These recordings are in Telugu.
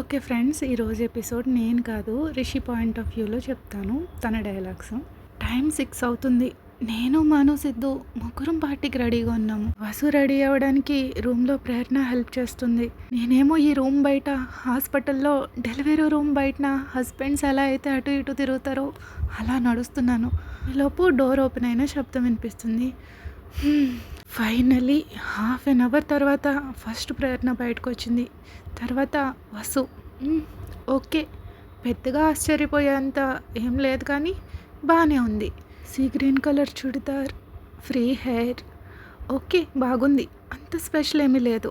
ఓకే ఫ్రెండ్స్ ఈరోజు ఎపిసోడ్ నేను కాదు రిషి పాయింట్ ఆఫ్ వ్యూలో చెప్తాను తన డైలాగ్స్. టైం సిక్స్ అవుతుంది. నేను మను సిద్ధు ముగ్గురం పార్టీకి రెడీగా ఉన్నాము. వసు రెడీ అవ్వడానికి రూమ్లో ప్రేరణ హెల్ప్ చేస్తుంది. నేనేమో ఈ రూమ్ బయట హాస్పిటల్లో డెలివరీ రూమ్ బయటన హస్బెండ్స్ ఎలా అయితే అటు ఇటు తిరుగుతారో అలా నడుస్తున్నాను. ఈలోపు డోర్ ఓపెన్ అయిన శబ్దం వినిపిస్తుంది. ఫైనలీ హాఫ్ అన్ అవర్ తర్వాత ఫస్ట్ ప్రయత్నం బయటకు వచ్చింది తర్వాత వసు ఓకే పెద్దగా ఆశ్చర్యపోయేంత ఏం లేదు కానీ బాగానే ఉంది. See green colour churidar free hair okay బాగుంది అంత స్పెషల్ ఏమీ లేదు.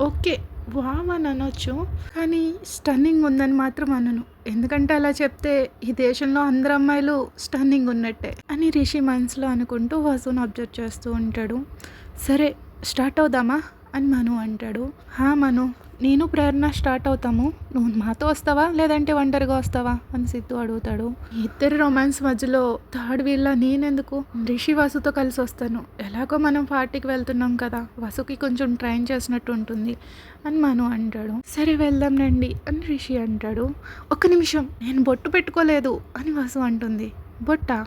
ఓకే వావ్ అని అనొచ్చు కానీ స్టన్నింగ్ ఉందని మాత్రం అనను. ఎందుకంటే అలా చెప్తే ఈ దేశంలో అందరు అమ్మాయిలు స్టన్నింగ్ ఉన్నట్టే అని రిషి మనసులో అనుకుంటూ వసుని అబ్జర్వ్ చేస్తూ ఉంటాడు. సరే స్టార్ట్ అవుదామా అని మను అంటాడు. హా మను. నేను ప్రేరణ స్టార్ట్ అవుతాము. నువ్వు మాతో వస్తావా? లేదంటే ఒంటరిగా వస్తావా? అని సిద్ధు అడుగుతాడు. ఇద్దరు ఇద్దరి రొమాన్స్ మధ్యలో థర్డ్ వీళ్ళ నేనెందుకు? రిషి వసుతో కలిసి వస్తాను. ఎలాగో మనం పార్టీకి వెళ్తున్నాం కదా. వసుకి కొంచెం ట్రైన్ చేసినట్టు ఉంటుంది అని మను అంటాడు. సరే వెళ్దాం రండి అని రిషి అంటాడు. ఒక్క నిమిషం. నేను బొట్టు పెట్టుకోలేదు అని వసు అంటుంది. బొట్టా?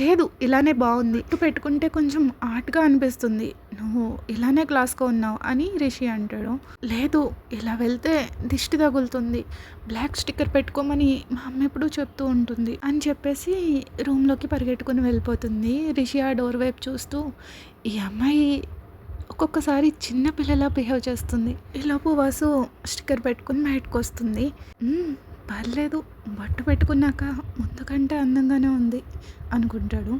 లేదు ఇలానే బాగుంది. బొట్టు పెట్టుకుంటే కొంచెం ఆర్ట్గా అనిపిస్తుంది. నువ్వు ఇలానే క్లాస్గా ఉన్నావు అని రిషి అంటాడు. లేదు ఇలా వెళ్తే దిష్టి తగులుతుంది. బ్లాక్ స్టిక్కర్ పెట్టుకోమని మా అమ్మ ఎప్పుడు చెప్తూ ఉంటుంది అని చెప్పేసి రూమ్లోకి పరిగెట్టుకుని వెళ్ళిపోతుంది రిషి ఆ డోర్ వైపు చూస్తూ. ఈ అమ్మాయి ఒక్కొక్కసారి చిన్న పిల్లలా బిహేవ్ చేస్తుంది. ఈలోపు వాసు స్టిక్కర్ పెట్టుకుని బయటకు వస్తుంది. పర్లేదు బట్టు పెట్టుకున్నాక ముందు కంటే అందంగానే ఉంది అనుకుంటాడు.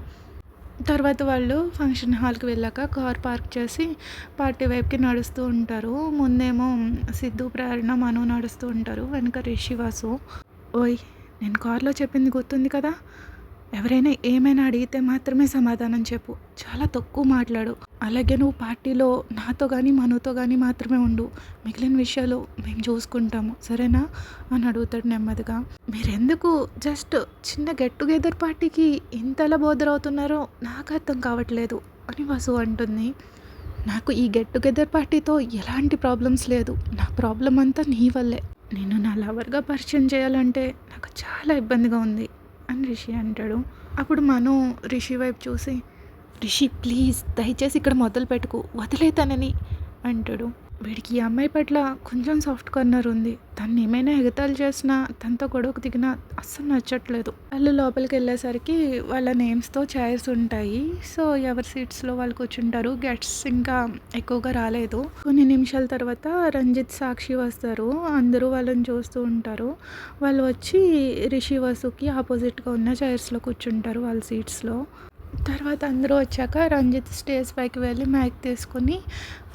తర్వాత వాళ్ళు ఫంక్షన్ హాల్కి వెళ్ళాక కార్ పార్క్ చేసి పార్టీ వైపుకి నడుస్తూ ఉంటారు. ముందేమో సిద్ధు ప్రేరణ మను నడుస్తూ ఉంటారు. వెనక రిషివాసు ఓయ్ నేను కార్లో చెప్పింది గుర్తుంది కదా? ఎవరైనా ఏమైనా అడిగితే మాత్రమే సమాధానం చెప్పు. చాలా తక్కువ మాట్లాడు. అలాగే నువ్వు పార్టీలో నాతో కానీ మనతో కానీ మాత్రమే ఉండు. మిగిలిన విషయాలు మేము చూసుకుంటాము. సరేనా? అని అడుగుతాడు నెమ్మదిగా. మీరెందుకు జస్ట్ చిన్న గెట్ టుగెదర్ పార్టీకి ఇంతలా బోదరవుతున్నారో నాకు అర్థం కావట్లేదు అని వసు అంటుంది. నాకు ఈ గెట్ టుగెదర్ పార్టీతో ఎలాంటి ప్రాబ్లమ్స్ లేదు. నా ప్రాబ్లం అంతా నీ వల్లే. నేను నా లవర్గా పరిచయం చేయాలంటే నాకు చాలా ఇబ్బందిగా ఉంది. అని రిషి అంటాడు. అప్పుడు మను రిషి వైపు చూసి రిషి ప్లీజ్ దయచేసి ఇక్కడ మొదలు పెట్టుకు వదిలేతానని అంటాడు. వీడికి ఈ అమ్మాయి పట్ల కొంచెం సాఫ్ట్ కార్నర్ ఉంది. తను ఏమైనా ఎగతాలు చేసినా తనతో గొడవకు దిగినా అస్సలు నచ్చట్లేదు. వాళ్ళు లోపలికి వెళ్ళేసరికి వాళ్ళ నేమ్స్తో చైర్స్ ఉంటాయి. సో ఎవరి సీట్స్లో వాళ్ళు కూర్చుంటారు. గెట్స్ ఇంకా ఎక్కువగా రాలేదు. కొన్ని నిమిషాల తర్వాత రంజిత్ సాక్షి వస్తారు. అందరూ వాళ్ళని చూస్తూ ఉంటారు. వాళ్ళు వచ్చి రిషి వసుకి ఆపోజిట్గా ఉన్న చైర్స్లో కూర్చుంటారు వాళ్ళ సీట్స్లో. తర్వాత అందరూ వచ్చాక రంజిత్ స్టేజ్ పైకి వెళ్ళి మైక్ తీసుకుని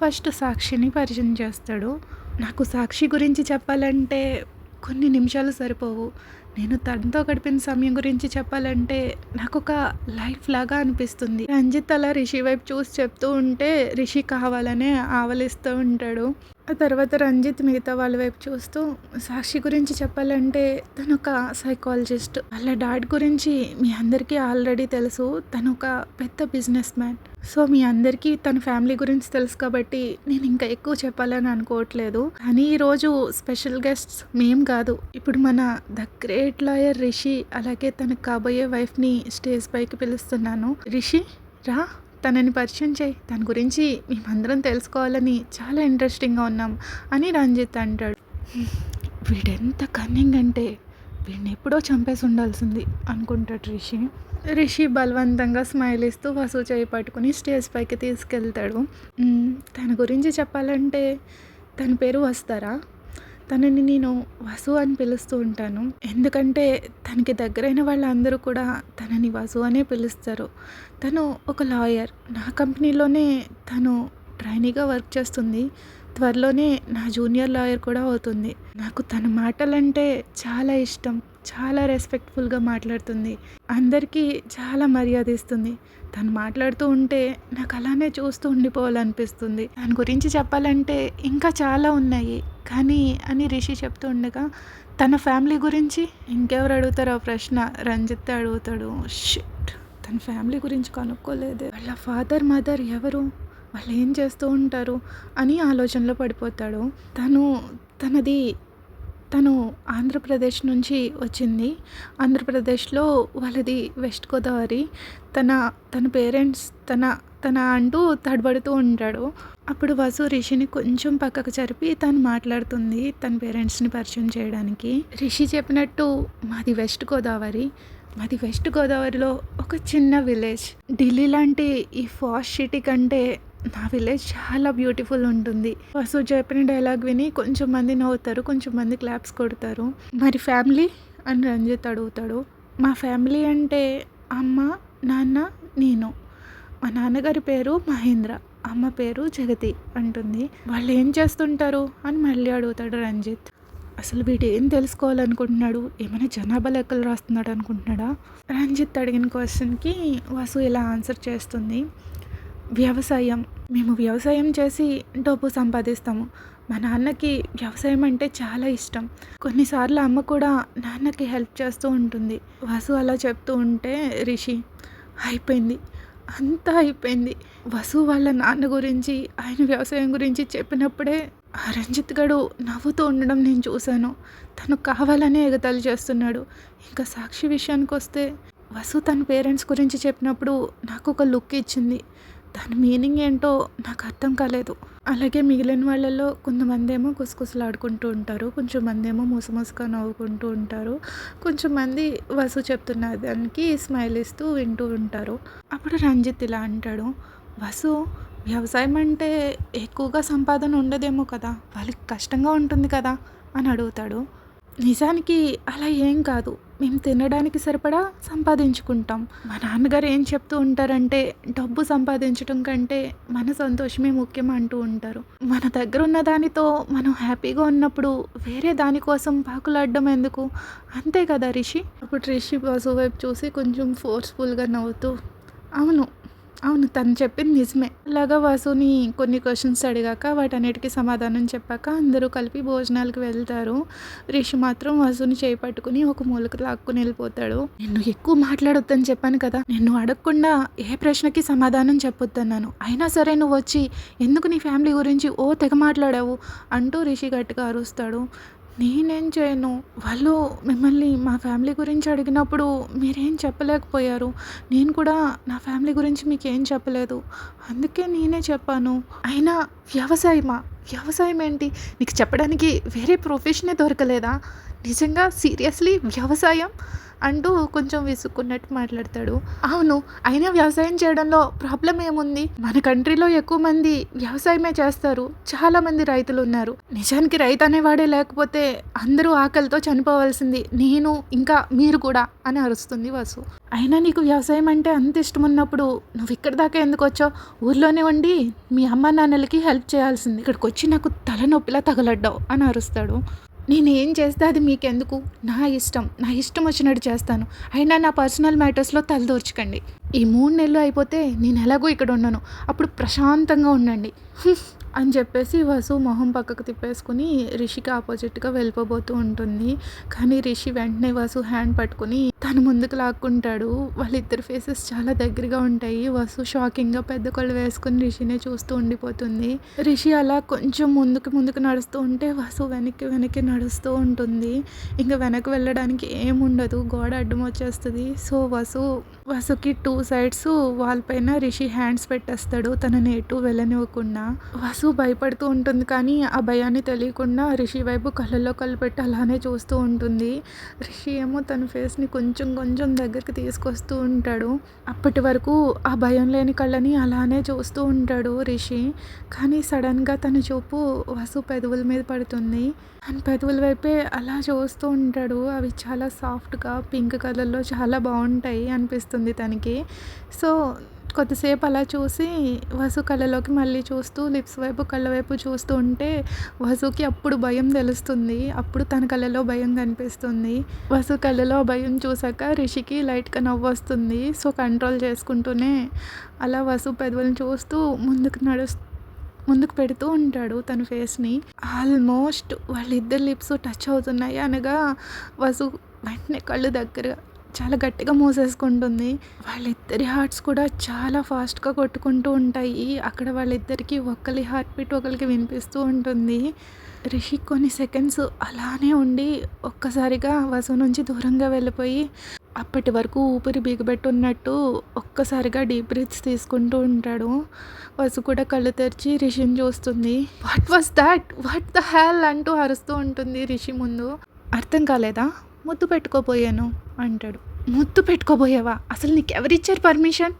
ఫస్ట్ సాక్షిని పరిచయం చేస్తాడు. నాకు సాక్షి గురించి చెప్పాలంటే కొన్ని నిమిషాలు సరిపోవు. నేను తనతో గడిపిన సమయం గురించి చెప్పాలంటే నాకు ఒక లైఫ్ లాగా అనిపిస్తుంది. రంజిత్ అలా రిషి వైపు చూసి చెప్తూ ఉంటే రిషి కావాలనే ఆవలిస్తూ ఉంటాడు. ఆ తర్వాత రంజిత్ మిగతా వాళ్ళ వైపు చూస్తూ సాక్షి గురించి చెప్పాలంటే తను ఒక సైకాలజిస్ట్ వాళ్ళ డాడ్ గురించి మీ అందరికీ ఆల్రెడీ తెలుసు. తను ఒక పెద్ద బిజినెస్ మ్యాన్ సో మీ అందరికీ తన ఫ్యామిలీ గురించి తెలుసు కాబట్టి నేను ఇంకా ఎక్కువ చెప్పాలని అనుకోవట్లేదు. కానీ ఈరోజు స్పెషల్ గెస్ట్స్ మేం కాదు. ఇప్పుడు మన ద గ్రేట్ లాయర్ రిషి అలాగే తనకు కాబోయే వైఫ్ని స్టేజ్ పైకి పిలుస్తున్నాను. రిషి రా. తనని పరిచయం చేయి. తన గురించి మేమందరం తెలుసుకోవాలని చాలా ఇంట్రెస్టింగ్గా ఉన్నాం అని రంజిత్ అంటాడు. వీడెంత కన్నింగ్ అంటే వీడిని ఎప్పుడో చంపేసి ఉండాల్సింది అనుకుంటాడు రిషి. రిషి బలవంతంగా స్మైల్ ఇస్తూ వసూ చేయి పట్టుకుని స్టేజ్ పైకి తీసుకెళ్తాడు. తన గురించి చెప్పాలంటే తన పేరు వస్తారా? తనని నేను వసు అని పిలుస్తూ ఉంటాను. ఎందుకంటే తనకి దగ్గరైన వాళ్ళందరూ కూడా తనని వసు అనే పిలుస్తారు. తను ఒక లాయర్. నా కంపెనీలోనే తను ట్రైనీగా వర్క్ చేస్తుంది. త్వరలోనే నా జూనియర్ లాయర్ కూడా అవుతుంది. నాకు తన మాటలంటే చాలా ఇష్టం. చాలా రెస్పెక్ట్ఫుల్గా మాట్లాడుతుంది. అందరికీ చాలా మర్యాద ఇస్తుంది. తను మాట్లాడుతూ ఉంటే నాకు అలానే చూస్తూ ఉండిపోవాలనిపిస్తుంది. దాని గురించి చెప్పాలంటే ఇంకా చాలా ఉన్నాయి. కానీ అని రిషి చెప్తూ ఉండగా తన ఫ్యామిలీ గురించి ఇంకెవరు అడుగుతారో ఆ ప్రశ్న? రంజిత్ అడుగుతాడు. షిట్ తన ఫ్యామిలీ గురించి కనుక్కోలేదు. వాళ్ళ ఫాదర్ మదర్ ఎవరు? వాళ్ళు ఏం చేస్తూ ఉంటారు? అని ఆలోచనలో పడిపోతాడు. తను తనది తను ఆంధ్రప్రదేశ్ నుంచి వచ్చింది. ఆంధ్రప్రదేశ్లో వాళ్ళది వెస్ట్ గోదావరి. తన తన పేరెంట్స్ తన తన అంటూ తడబడుతూ ఉంటాడు. అప్పుడు వసు రిషిని కొంచెం పక్కకు జరిపి తను మాట్లాడుతుంది తన పేరెంట్స్ని పరిచయం చేయడానికి. రిషి చెప్పినట్టు మాది వెస్ట్ గోదావరి. మాది వెస్ట్ గోదావరిలో ఒక చిన్న విలేజ్. ఢిల్లీ లాంటి ఈ ఫాస్ట్ సిటీ కంటే నా విలేజ్ చాలా బ్యూటిఫుల్ ఉంటుంది. వసు చెప్పిన డైలాగ్ విని కొంచెం మంది నవ్వుతారు కొంచెం మంది క్లాప్స్ కొడతారు. మరి ఫ్యామిలీ అని రంజిత్ అడుగుతాడు మా ఫ్యామిలీ అంటే అమ్మ నాన్న నేను. మా నాన్నగారి పేరు మహేంద్ర అమ్మ పేరు జగతి అంటుంది. వాళ్ళు ఏం చేస్తుంటారు అని మళ్ళీ అడుగుతాడు రంజిత్. అసలు వీడు ఏం తెలుసుకోవాలనుకుంటున్నాడు? ఏమైనా జనాభా లెక్కలు రాస్తున్నాడు అనుకుంటున్నాడా? రంజిత్ అడిగిన క్వశ్చన్కి వసు ఇలా ఆన్సర్ చేస్తుంది. వ్యవసాయం. మేము వ్యవసాయం చేసి డబ్బు సంపాదిస్తాము. మా నాన్నకి వ్యవసాయం అంటే చాలా ఇష్టం. కొన్నిసార్లు అమ్మ కూడా నాన్నకి హెల్ప్ చేస్తూ ఉంటుంది. వసు అలా చెప్తూ ఉంటే రిషి అయిపోయింది. అంతా అయిపోయింది. వసు వాళ్ళ నాన్న గురించి ఆయన వ్యవసాయం గురించి చెప్పినప్పుడే రంజిత్ గడు నవ్వుతూ ఉండడం నేను చూశాను. తను కావాలనే ఎగతాళి చేస్తున్నాడు. ఇంకా సాక్షి విషయానికి వస్తే వసు తన పేరెంట్స్ గురించి చెప్పినప్పుడు నాకు ఒక లుక్ ఇచ్చింది. దాని మీనింగ్ ఏంటో నాకు అర్థం కాలేదు. అలాగే మిగిలిన వాళ్ళలో కొంతమంది ఏమో కుసకుసలాడుకుంటూ ఉంటారు కొంచెం మంది ఏమో మూసమూసగా నవ్వుకుంటూ ఉంటారు కొంచెం మంది వసు చెప్తున్న దానికి స్మైల్ ఇస్తూ వింటూ ఉంటారు. అప్పుడు రంజిత్ ఇలా అంటాడు వసు వ్యవసాయం అంటే ఎక్కువగా సంపాదన ఉండదేమో కదా వాళ్ళకి కష్టంగా ఉంటుంది కదా? అని అడుగుతాడు. నిజానికి అలా ఏం కాదు. మేము తినడానికి సరిపడా సంపాదించుకుంటాం. మా నాన్నగారు ఏం చెప్తూ ఉంటారంటే డబ్బు సంపాదించడం కంటే మన సంతోషమే ముఖ్యం అంటూ ఉంటారు. మన దగ్గర ఉన్న దానితో మనం హ్యాపీగా ఉన్నప్పుడు వేరే దానికోసం పాకులాడడం ఎందుకు? అంతే కదా రిషి? అప్పుడు రిషి బాసు వైపు చూసి కొంచెం ఫోర్స్ఫుల్గా నవ్వుతూ అవును అవును తను చెప్పింది నిజమే. అలాగా వాసుని కొన్ని క్వశ్చన్స్ అడిగాక వాటన్నిటికీ సమాధానం చెప్పాక అందరూ కలిపి భోజనాలకు వెళ్తారు. రిషి మాత్రం వాసుని చేయి పట్టుకుని ఒక మూలకు లాక్కుని వెళ్ళిపోతాడు. నిన్ను ఎక్కువ మాట్లాడొద్దని చెప్పాను కదా నిన్ను అడగకుండా ఏ ప్రశ్నకి సమాధానం చెప్పొద్దన్నాను. అయినా సరే నువ్వు వచ్చి ఎందుకు నీ ఫ్యామిలీ గురించి ఓ తెగ మాట్లాడావు? అంటూ రిషి గట్టిగా అరుస్తాడు. నేనేం చేయను? వాళ్ళు మిమ్మల్ని మా ఫ్యామిలీ గురించి అడిగినప్పుడు మీరేం చెప్పలేకపోయారు. నేను కూడా నా ఫ్యామిలీ గురించి మీకేం చెప్పలేదు. అందుకే నేనే చెప్పాను. అయినా వ్యవసాయమా? వ్యవసాయం ఏంటి? నీకు చెప్పడానికి వేరే ప్రొఫెషనే దొరకలేదా? నిజంగా సీరియస్లీ వ్యవసాయం? అంటూ కొంచెం విసుక్కున్నట్టు మాట్లాడతాడు. అవును అయినా వ్యవసాయం చేయడంలో ప్రాబ్లం ఏముంది? మన కంట్రీలో ఎక్కువ మంది వ్యవసాయమే చేస్తారు. చాలా మంది రైతులు ఉన్నారు. నిజానికి రైతు అనేవాడే లేకపోతే అందరూ ఆకలితో చనిపోవాల్సింది నేను ఇంకా మీరు కూడా అని అరుస్తుంది వసు. అయినా నీకు వ్యవసాయం అంటే అంత ఇష్టం ఉన్నప్పుడు నువ్వు ఇక్కడ దాకా ఎందుకు వచ్చావు? ఊర్లోనే ఉండి మీ అమ్మ నాన్నలకి హెల్ప్ చేయాల్సింది. ఇక్కడికి వచ్చి నాకు తలనొప్పిలా తగలడ్డావు అని అరుస్తాడు. నేను ఏం చేస్తే అది మీకెందుకు? నా ఇష్టం. నా ఇష్టం వచ్చినట్టు చేస్తాను. అయినా నా పర్సనల్ మ్యాటర్స్లో తలదోర్చకండి ఈ మూడు నెలలు అయిపోతే నేను ఎలాగో ఇక్కడ ఉండను అప్పుడు ప్రశాంతంగా ఉండండి. అని చెప్పేసి వసు మొహం పక్కకు తిప్పేసుకుని రిషికి ఆపోజిట్గా వెళ్ళిపోబోతూ ఉంటుంది. కానీ రిషి వెంటనే వసు హ్యాండ్ పట్టుకుని తను ముందుకు లాక్కుంటాడు. వాళ్ళిద్దరు ఫేసెస్ చాలా దగ్గరగా ఉంటాయి. వసు షాకింగ్గా పెద్ద కళ్ళు వేసుకుని రిషినే చూస్తూ ఉండిపోతుంది. రిషి అలా కొంచెం ముందుకు ముందుకు నడుస్తూ ఉంటే వసు వెనక్కి వెనక్కి నడుస్తూ ఉంటుంది. ఇంకా వెనక్కి వెళ్ళడానికి ఏముండదు. గోడ అడ్డం వచ్చేస్తుంది. సో వసు వసుకి టూ సైడ్స్ వాల్ పైన రిషి హ్యాండ్స్ పెట్టేస్తాడు. తనని ఎటు వెళ్ళనివ్వకుండా. వసు భయపడుతూ ఉంటుంది కానీ ఆ భయాన్ని తెలియకుండా రిషి వైపు కళ్ళల్లో కళ్ళు పెట్టి అలానే చూస్తూ ఉంటుంది. రిషి ఏమో తన ఫేస్ని కొంచెం కొంచెం కొంచెం దగ్గరికి తీసుకొస్తూ ఉంటాడు. అప్పటి వరకు ఆ భయం లేని కళ్ళని అలానే చూస్తూ ఉంటాడు రిషి. కానీ సడన్గా తన చూపు వసు పెదవుల మీద పడుతుంది. అండ్ పెదవుల వైపే అలా చూస్తూ ఉంటాడు. అవి చాలా సాఫ్ట్గా పింక్ కలర్లో చాలా బాగుంటాయి అనిపిస్తుంది తనకి. సో కొద్దిసేపు అలా చూసి వసు కళ్ళలోకి మళ్ళీ చూస్తూ లిప్స్ వైపు కళ్ళ వైపు చూస్తూ ఉంటే వసుకి అప్పుడు భయం తెలుస్తుంది. అప్పుడు తన కళ్ళలో భయం కనిపిస్తుంది. వసు కళ్ళలో భయం చూసాక రిషికి లైట్గా నవ్వు వస్తుంది. సో కంట్రోల్ చేసుకుంటూనే అలా వసు పెదవులను చూస్తూ ముందుకు నడుస్తూ ముందుకు పెడుతూ ఉంటాడు తన ఫేస్ని. ఆల్మోస్ట్ వాళ్ళిద్దరు లిప్స్ టచ్ అవుతున్నాయి అనగా వసు వెంటనే కళ్ళు దగ్గర చాలా గట్టిగా మూసేసుకుంటుంది. వాళ్ళిద్దరి హార్ట్స్ కూడా చాలా ఫాస్ట్గా కొట్టుకుంటూ ఉంటాయి. అక్కడ వాళ్ళిద్దరికి ఒకరి హార్ట్ బీట్ ఒకరికి వినిపిస్తూ ఉంటుంది. రిషి కొన్ని సెకండ్స్ అలానే ఉండి ఒక్కసారిగా వసు నుంచి దూరంగా వెళ్ళిపోయి అప్పటి వరకు ఊపిరి బిగబెట్టున్నట్టు ఒక్కసారిగా డీప్ బ్రీత్స్ తీసుకుంటూ ఉంటాడు. వసు కూడా కళ్ళు తెరిచి రిషిని చూస్తుంది. What was that what the hell అంటూ అరుస్తూ ఉంటుంది రిషి ముందు. అర్థం కాలేదా? ముద్దు పెట్టుకోబోయాను అంటాడు. ముద్దు పెట్టుకోబోయావా? అసలు నీకు ఎవరిచ్చారు పర్మిషన్?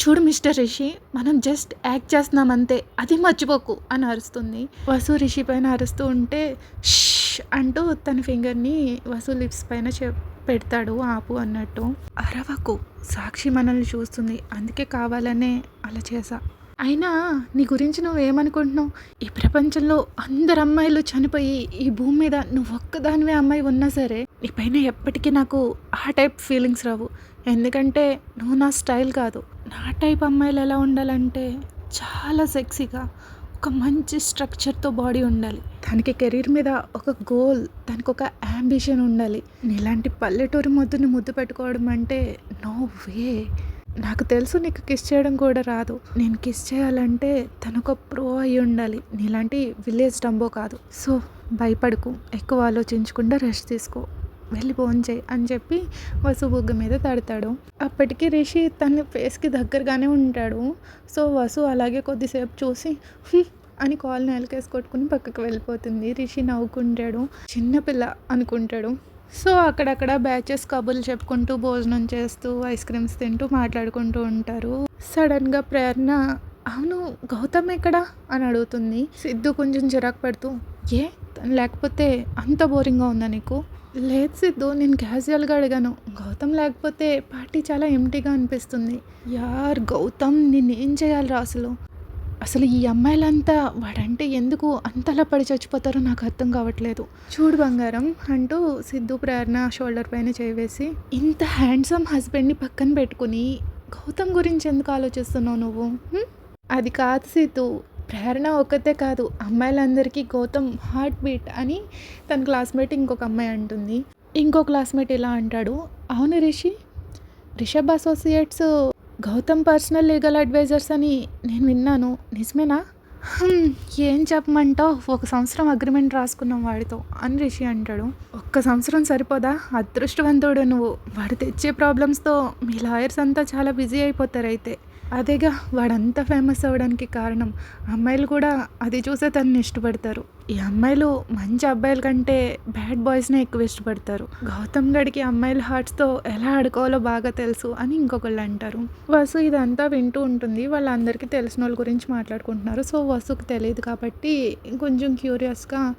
చూడు మిస్టర్ రిషి మనం జస్ట్ యాక్ట్ చేస్తున్నాం అంతే అది మర్చిపోకు అని అరుస్తుంది. వసు రిషి పైన అరుస్తూ ఉంటే ష్ అంటూ తన ఫింగర్ని వసు లిప్స్ పైన చె పెడతాడు ఆపు అన్నట్టు. అరవకు సాక్షి మనల్ని చూస్తుంది అందుకే కావాలనే అలా చేసా అయినా నీ గురించి నువ్వేమనుకుంటున్నావు? ఈ ప్రపంచంలో అందరు అమ్మాయిలు చనిపోయి ఈ భూమి మీద నువ్వు ఒక్కదానివే అమ్మాయి ఉన్నా సరే నీ పైన ఎప్పటికీ నాకు ఆ టైప్ ఫీలింగ్స్ రావు. ఎందుకంటే నువ్వు నా స్టైల్ కాదు. నా టైప్ అమ్మాయిలు ఎలా ఉండాలంటే చాలా సెక్సీగా ఒక మంచి స్ట్రక్చర్తో బాడీ ఉండాలి. దానికి కెరీర్ మీద ఒక గోల్ దానికి ఒక యాంబిషన్ ఉండాలి. నీలాంటి పల్లెటూరి ముద్దుని ముద్దు పెట్టుకోవడం అంటే నో వే. నాకు తెలుసు నీకు కిస్ చేయడం కూడా రాదు. నేను కిస్ చేయాలంటే తను ఒక ప్రో అయి ఉండాలి. నీలాంటి విలేజ్ డంబో కాదు. సో భయపడకు. ఎక్కువ ఆలోచించకుండా రెస్ట్ తీసుకో. వెళ్ళి ఫోన్ చేయి అని చెప్పి వసు బుగ్గ మీద తడతాడు. అప్పటికి రిషి తన ఫేస్కి దగ్గరగానే ఉంటాడు. సో వసు అలాగే కొద్దిసేపు చూసి అని కాల్ నేలకేసి కొట్టుకుని పక్కకు వెళ్ళిపోతుంది. రిషి నవ్వుకుంటాడు. చిన్నపిల్ల అనుకుంటాడు. సో అక్కడక్కడ బ్యాచెస్ కబుర్లు చెప్పుకుంటూ భోజనం చేస్తూ ఐస్ క్రీమ్స్ తింటూ మాట్లాడుకుంటూ ఉంటారు. సడన్గా ప్రేరణ అవును గౌతమ్ ఎక్కడా? అని అడుగుతుంది. సిద్ధు కొంచెం చిరాకు పెడుతూ ఏ? లేకపోతే అంత బోరింగ్గా ఉందా నీకు? లేదు సిద్ధు నేను క్యాజువల్గా అడిగాను. గౌతమ్ లేకపోతే పార్టీ చాలా ఎంటీగా అనిపిస్తుంది. యార్ గౌతమ్ నేనేం చేయాలి అసలు? అసలు ఈ అమ్మాయిలంతా వాడంటే ఎందుకు అంతలా పడి చచ్చిపోతారో నాకు అర్థం కావట్లేదు. చూడు బంగారం అంటూ సిద్ధు ప్రేరణ షోల్డర్ పైన చేయవేసి ఇంత హ్యాండ్సమ్ హస్బెండ్ని పక్కన పెట్టుకుని గౌతమ్ గురించి ఎందుకు ఆలోచిస్తున్నావు నువ్వు? అది కాదు సిద్ధు. ప్రేరణ ఒక్కతే కాదు. అమ్మాయిలందరికీ గౌతమ్ హార్ట్ బీట్ అని తన క్లాస్మేట్ ఇంకొక అమ్మాయి అంటుంది. ఇంకో క్లాస్మేట్ ఇలా అంటాడు? అవును Rishi. Rishabh associates Gautam personal legal advisers అని నేను విన్నాను. నిజమేనా? ఏం చెప్పమంటావు? ఒక సంవత్సరం అగ్రిమెంట్ రాసుకున్నాం వాడితో. అని రిషి అంటాడు. ఒక్క సంవత్సరం సరిపోదా? అదృష్టవంతుడు నువ్వు. వాడు తెచ్చే ప్రాబ్లమ్స్తో మీ లాయర్స్ అంతా చాలా బిజీ అయిపోతారు అయితే. అదేగా వాడంత ఫేమస్ అవ్వడానికి కారణం. అమ్మాయిలు కూడా అది చూసే తనని ఇష్టపడతారు. ఈ అమ్మాయిలు మంచి అబ్బాయిల కంటే బ్యాడ్ బాయ్స్నే ఎక్కువ ఇష్టపడతారు. గౌతమ్ గడికి అమ్మాయిల హార్ట్స్తో ఎలా ఆడుకోవాలో బాగా తెలుసు అని ఇంకొకళ్ళు అంటారు. వసు ఇదంతా వింటూ ఉంటుంది. వాళ్ళందరికీ తెలిసిన వాళ్ళ గురించి మాట్లాడుకుంటున్నారు. సో వసుకు తెలియదు కాబట్టి కొంచెం క్యూరియస్గా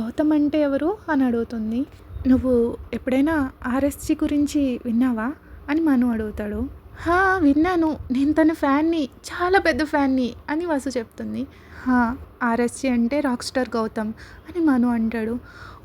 గౌతమ్ అంటే ఎవరు? అని అడుగుతుంది. నువ్వు ఎప్పుడైనా ఆర్ఎస్జీ గురించి విన్నావా? అని మను అడుగుతాడు. హా విన్నాను. నేను తన ఫ్యాన్ని చాలా పెద్ద ఫ్యాన్ని అని వసు చెప్తుంది. హా ఆర్ఎస్సి అంటే రాక్ స్టార్ గౌతమ్ అని మను అంటాడు.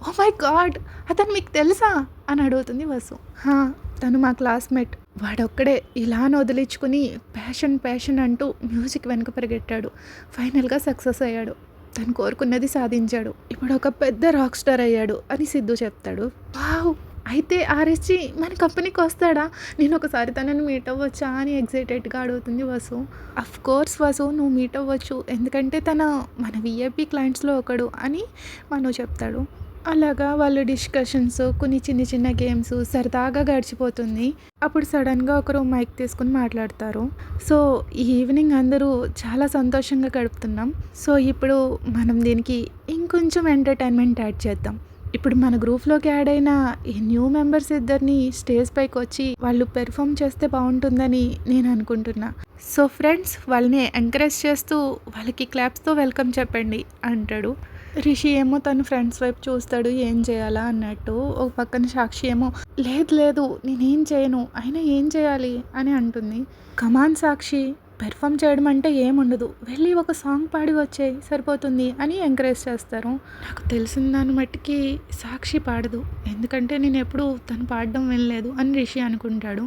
ఓ మై గాడ్ అతను మీకు తెలుసా? అని అడుగుతుంది వసు. హా తను మా క్లాస్మేట్. వాడొక్కడే ఇలా వదిలించుకుని ప్యాషన్ ప్యాషన్ అంటూ మ్యూజిక్ వెనుక పరిగెట్టాడు. ఫైనల్గా సక్సెస్ అయ్యాడు. తను కోరుకున్నది సాధించాడు. ఇప్పుడు ఒక పెద్ద రాక్ స్టార్ అయ్యాడు అని సిద్ధు చెప్తాడు. వావ్! అయితే ఆర్ఎస్జీ మన కంపెనీకి వస్తాడా? నేను ఒకసారి తనని మీట్ అవ్వచ్చా అని ఎగ్జైటెడ్గా అడుగుతుంది వసు. అఫ్ కోర్స్ వసు నువ్వు మీట్ అవ్వచ్చు. ఎందుకంటే తన మన విఐపీ క్లయింట్స్లో ఒకడు అని మను చెప్తాడు. అలాగా వాళ్ళు డిస్కషన్స్ కొన్ని చిన్న చిన్న గేమ్స్ సరదాగా గడిచిపోతుంది. అప్పుడు సడన్గా ఒకరు మైక్ తీసుకుని మాట్లాడతారు. సో ఈ ఈవినింగ్ అందరూ చాలా సంతోషంగా గడుపుతున్నాం. సో ఇప్పుడు మనం దీనికి ఇంకొంచెం ఎంటర్టైన్మెంట్ యాడ్ చేద్దాం. ఇప్పుడు మన గ్రూప్లోకి యాడ్ అయిన ఈ న్యూ మెంబర్స్ ఇద్దరిని స్టేజ్ పైకి వచ్చి వాళ్ళు పెర్ఫామ్ చేస్తే బాగుంటుందని నేను అనుకుంటున్నా. సో ఫ్రెండ్స్ వాళ్ళని ఎంకరేజ్ చేస్తూ వాళ్ళకి క్లాప్స్తో వెల్కమ్ చెప్పండి అంటాడు. రిషి ఏమో తన ఫ్రెండ్స్ వైపు చూస్తాడు ఏం చేయాలా అన్నట్టు. ఒక పక్కన సాక్షి ఏమో లేదు లేదు నేనేం చేయను అయినా ఏం చేయాలి? అని అంటుంది. కమాన్ సాక్షి పెర్ఫామ్ చేయడం అంటే ఏముండదు. వెళ్ళి ఒక సాంగ్ పాడి వచ్చాయి సరిపోతుంది అని ఎంకరేజ్ చేస్తారు. నాకు తెలిసిన దాన్ని మట్టికి సాక్షి పాడదు. ఎందుకంటే నేను ఎప్పుడు తను పాడడం వినలేదు అని రిషి అనుకుంటాడు.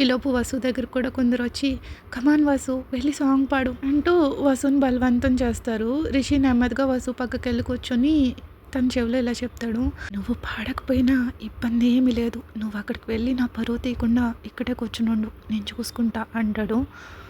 ఈలోపు వసు దగ్గర కూడా కొందరు వచ్చి కమాన్ వసు వెళ్ళి సాంగ్ పాడు అంటూ వసుని బలవంతం చేస్తారు. రిషి నెమ్మదిగా వసు పక్కకి వెళ్ళి కూర్చొని తన చెవిలో ఇలా చెప్తాడు నువ్వు పాడకపోయినా ఇబ్బంది ఏమీ లేదు. నువ్వు అక్కడికి వెళ్ళి నా పరువు తీయకుండా ఇక్కడే కూర్చునుండు. నేను చూసుకుంటా అంటాడు.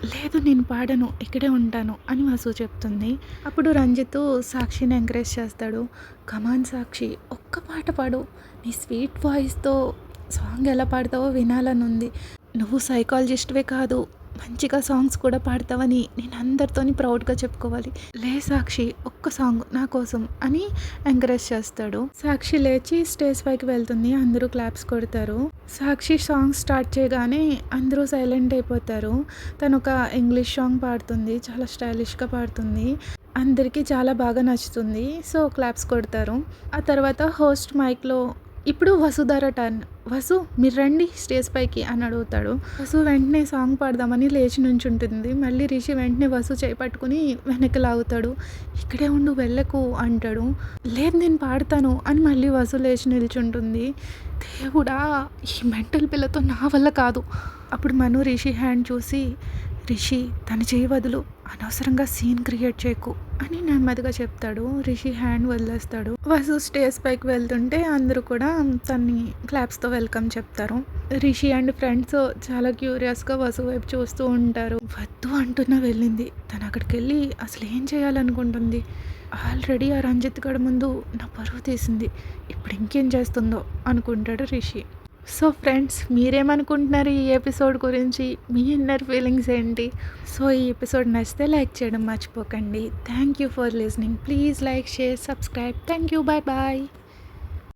లేదు నేను పాడను. ఇక్కడే ఉంటాను అని వసు చెప్తుంది. అప్పుడు రంజిత్ సాక్షిని ఎంకరేజ్ చేస్తాడు. కమాన్ సాక్షి ఒక్క పాట పాడు. నీ స్వీట్ వాయిస్తో సాంగ్ ఎలా పాడతావో వినాలని ఉంది. నువ్వు సైకాలజిస్ట్వే కాదు మంచిగా సాంగ్స్ కూడా పాడతావని నేను అందరితోని ప్రౌడ్గా చెప్పుకోవాలి. లే సాక్షి ఒక్క సాంగ్ నా కోసం అని ఎంకరేజ్ చేస్తాడు. సాక్షి లేచి స్టేజ్ పైకి వెళ్తుంది అందరూ క్లాప్స్ కొడతారు. సాక్షి సాంగ్ స్టార్ట్ చేయగానే అందరూ సైలెంట్ అయిపోతారు. తను ఒక ఇంగ్లీష్ సాంగ్ పాడుతుంది చాలా స్టైలిష్గా పాడుతుంది. అందరికీ చాలా బాగా నచ్చుతుంది సో క్లాప్స్ కొడతారు. ఆ తర్వాత హోస్ట్ మైక్లో ఇప్పుడు వసుధార టర్న్ వసు మీరు రండి స్టేజ్ పైకి అని అడుగుతాడు. వసు వెంటనే సాంగ్ పాడదామని లేచి నుంచి ఉంటుంది మళ్ళీ రిషి వెంటనే వసు చేపట్టుకుని వెనక్కి లాగుతాడు. ఇక్కడే ఉండు వెళ్ళకు అంటాడు. లేదు నేను పాడతాను అని మళ్ళీ వసు లేచి నిల్చుంటుంది. దేవుడా ఈ మెంటల్ పిల్లతో నా వల్ల కాదు అప్పుడు మను రిషి హ్యాండ్ చూసి రిషి తన చేయి వదులు. అనవసరంగా సీన్ క్రియేట్ చేయకు అని నెమ్మదిగా చెప్తాడు. రిషి హ్యాండ్ వదిలేస్తాడు. వసు స్టేజ్ పైకి వెళ్తుంటే అందరూ కూడా తన్ని క్లాప్స్తో వెల్కమ్ చెప్తారు. రిషి అండ్ ఫ్రెండ్స్ చాలా క్యూరియస్గా వసు వైపు చూస్తూ ఉంటారు. వద్దు అంటున్నా వెళ్ళింది. తను అక్కడికి వెళ్ళి అసలు ఏం చేయాలనుకుంటుంది? ఆల్రెడీ ఆ రంజిత్ గడ ముందు నా పరువు తీసింది. ఇప్పుడు ఇంకేం చేస్తుందో అనుకుంటాడు రిషి. సో ఫ్రెండ్స్ మీరేమనుకుంటున్నారు ఈ ఎపిసోడ్ గురించి? మీ ఇన్నర్ ఫీలింగ్స్ ఏంటి? సో ఈ ఎపిసోడ్ నచ్చితే లైక్ చేయడం మర్చిపోకండి. Thank you for listening please like share subscribe thank you bye bye